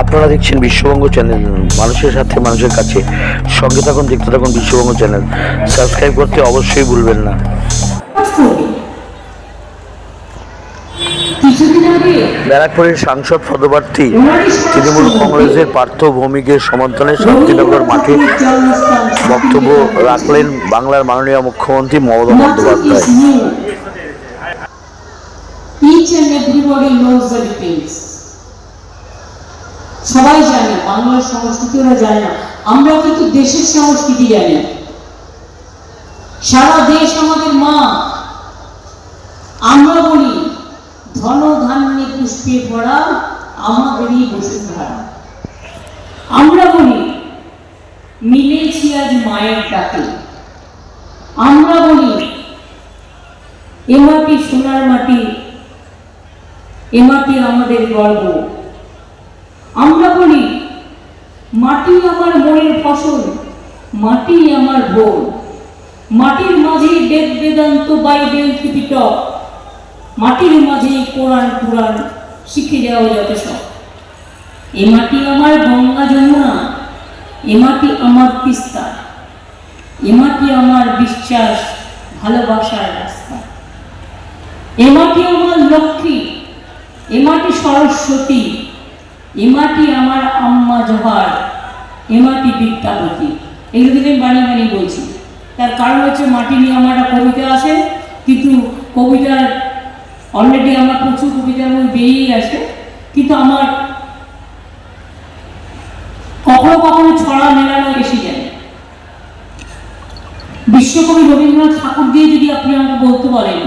আপনারা দেখছেন বিশ্ববঙ্গ চ্যানেল, মানুষের সাথে মানুষের কাছে। সঙ্গে থাকুন, দেখতে থাকুন বিশ্ববঙ্গ চ্যানেল। সাবস্ক্রাইব করতে অবশ্যই ভুলবেন না। ব্যারাকপুরের সাংসদ পদপ্রার্থী তৃণমূল কংগ্রেসের পার্থ ভৌমিকের সমর্থনে শান্তিনগর মাঠে বক্তব্য রাখলেন বাংলার মাননীয় মুখ্যমন্ত্রী Mamata Bandyopadhyay. Each and everybody knows the details. সবাই জানে, বাংলার সংস্কৃতি ওরা জানে না। আমরা কিন্তু দেশের সংস্কৃতি জানি। সারা দেশ আমাদের মা। আমরা বলি, ধন ধান্যে পুষ্পে ভরা, আমাদেরই বসুধারা আমরা বলি, মিলেছি আজ মায়ের ডাকে। আমরা বলি, এ মাটি সোনার মাটি, এ মাটি আমাদের গর্ব। মাটি আমার মনের ফসল, মাটি আমার বোন মাটির মাঝে বেদ বেদান্ত বাইবেল ত্রিপিটক। মাটির মাঝে কোরআন পুরাণ শিখে যাওয়া যত সব। এ মাটি আমার গঙ্গা যমুনা, এ মাটি আমার তিস্তা, এ মাটি আমার বিশ্বাস, ভালোবাসার রাস্তা। এ মাটি আমার লক্ষ্মী, এ মাটি সরস্বতী, এ মাটি আমার আম্মা জোহার। এ মাটি বিদ্যাপতি এগুলো বানিয়ে বানিয়ে বলছি। তার কারণ হচ্ছে মাটি নিয়ে আমার একটা কবিতা আছে, কিন্তু কবিতার অলরেডি আমার প্রচুর কবিতার বই বেরিয়েই আছে কিন্তু আমার কখনো কখনো ছড়া মেলানো এসে যায়। বিশ্বকবি রবীন্দ্রনাথ ঠাকুর দিয়ে যদি আপনি আমাকে বলতে বলেন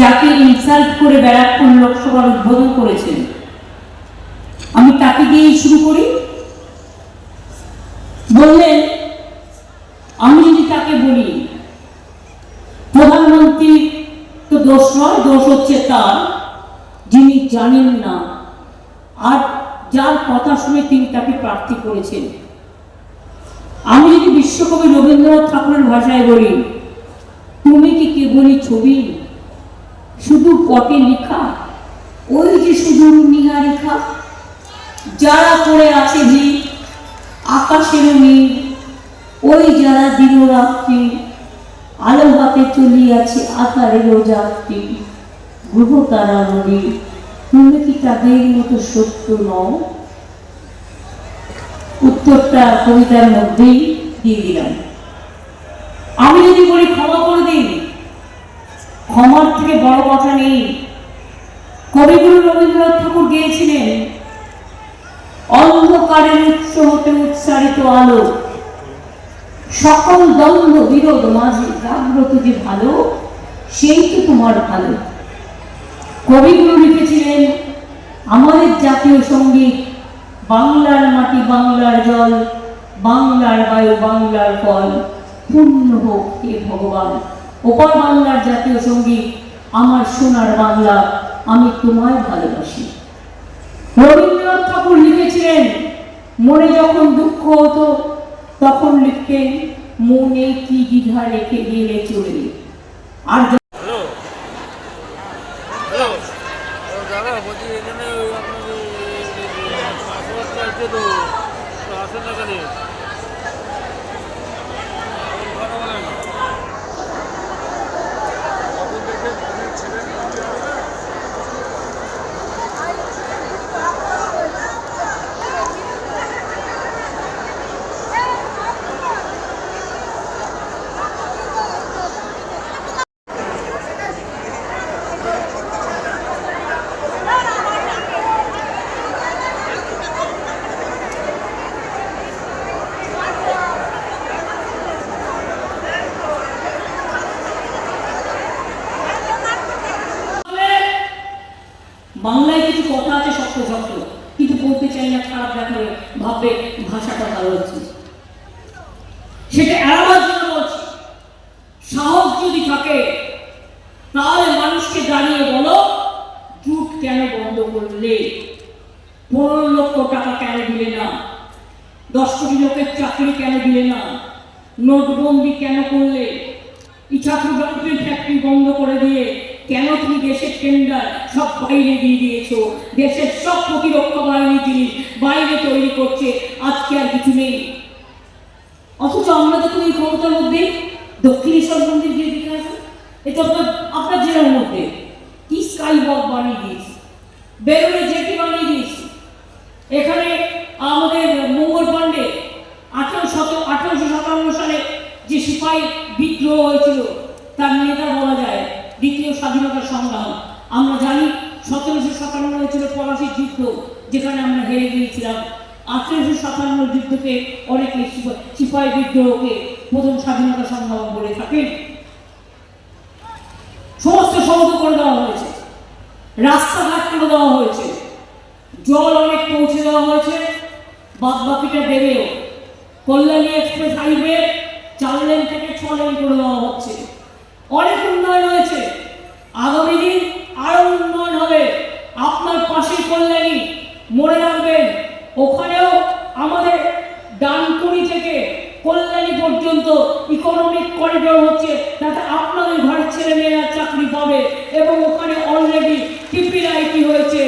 যাকে ইনসাল্ট করে ব্যারাকপুর লোকসভার উদ্বোধন করেছেন, আমি তাকে দিয়েই শুরু করি। বললেন আমি যদি তাকে বলি, প্রধানমন্ত্রী, তো দোষ নয়, দোষ হচ্ছে তার, যিনি জানেন না। আর যার কথা শুনে তিনি তাকে প্রার্থী করেছেন। আমি যদি বিশ্বকবি রবীন্দ্রনাথ ঠাকুরের ভাষায় বলি, তুমি কি কেবলই ছবি? শুধু পটে লেখা? ওই যে শুধু নিহা নিহারিখা যারা করে আছে ভিড় আকাশের নীল ওই যারা দিন রাত্রি আলো হাতে চলিয়াছে আকারের যাত্রী গ্রহ তারা নদী তুমি কি তাদের মতো সত্য নও? উত্তরটা কবিতার মধ্যেই দিয়ে দিলাম। আমি যদি বলি, ক্ষমা করে দিন। ক্ষমার থেকে বড় কথা নেই। কবিগুরু রবীন্দ্রনাথ ঠাকুর গিয়েছিলেন অন্ধকারের উৎস হতে উৎসারিত আলো। সকল দ্বন্দ্ব, বিরোধ, মাঝে জাগ্রত যে ভালো, সেই তো তোমার ভালো। কবিগুরু লিখেছিলেন, আমাদের জাতীয় সংগীত, বাংলার মাটি বাংলার জল, বাংলার বায়ু বাংলার ফল, পূর্ণ হোক হে ভগবান। ওপার বাংলার জাতীয় সংগীত, আমার সোনার বাংলা, আমি তোমায় ভালোবাসি। রবীন্দ্রনাথ ঠাকুর লিখেছিলেন, মনে যখন দুঃখ হতো, তখন লিখতেন, মনে কি দ্বিধা রেখে গেলে চলে? আর য- হ্যালো দাদা বলছি এখানে ওই আপনার পাসওয়ার্ডটা আছে তো তো আসেন না কেন কথা বলেন বাংলায় কিছু কথা আছে শক্ত শক্ত কিন্তু বলতে চাই না, খারাপ দেখাবে ভাববে ভাষাটা ভালো হচ্ছে। সেটা এড়াবার জন্য বলছি। সাহস যদি থাকে, তাহলে মানুষকে দাঁড়িয়ে বলো, জুট কেন বন্ধ করলে? পনেরো লক্ষ টাকা কেন দিলে না? দশ কোটি লোকের চাকরি কেন দিলে না? নোটবন্দি কেন করলে? ইচ্ছাপুর ফ্যাক্টরি বন্ধ করে দিয়ে কেন তুমি দেশের টেন্ডার সব বাইরে দিয়ে দিয়েছ? দেশের সব প্রতিরক্ষা বাহিনী বাইরে তৈরি করছে। আজকে আর কিছু নেই। অথচ আমরা তো তুমি ক্ষমতার মধ্যে দক্ষিণেশ্বর মন্দির দিয়ে দিকে আসো। এটা আপনার আপনার জেলার মধ্যে। কি স্কাই বক বানিয়ে দিয়েছে? বেরোলে জেটি বানিয়ে দিয়েছে এখানে আমাদের মঙ্গল পাণ্ডে আঠারো শত আঠারোশো সাতান্ন সালে যে সিপাহী বিদ্রোহ হয়েছিল তার নেতা বলা যায় দ্বিতীয় স্বাধীনতা সংগ্রাম। আমরা জানি সতেরোশো সাতান্ন হয়েছিল পলাশির যুদ্ধ, যেখানে আমরা হেরে গিয়েছিলাম। আঠেরোশো সাতান্ন যুদ্ধকে অনেকে সিপা- সিপাহী বিদ্রোহকে প্রথম স্বাধীনতা সংগ্রাম বলে থাকেন। সমস্ত সহজ করে দেওয়া হয়েছে। রাস্তাঘাট করে দেওয়া হয়েছে। জল অনেক পৌঁছে দেওয়া হয়েছে। বাদ বাকিটা দেবেও। কল্যাণী এক্সপ্রেস হাইওয়ে চার লেন থেকে ছ লেন করে দেওয়া হচ্ছে। অনেক উন্নয়ন হয়েছে। আগামী দিন আরও উন্নয়ন হবে। আপনার পাশে কল্যাণী মনে রাখবেন, ওখানেও আমাদের ডানকুড়ি থেকে কল্যাণী পর্যন্ত ইকোনমিক করিডোর হচ্ছে যাতে আপনাদের ঘরের ছেলে মেয়েরা চাকরি পাবে এবং ওখানে অলরেডি টিপির আইটি হয়েছে।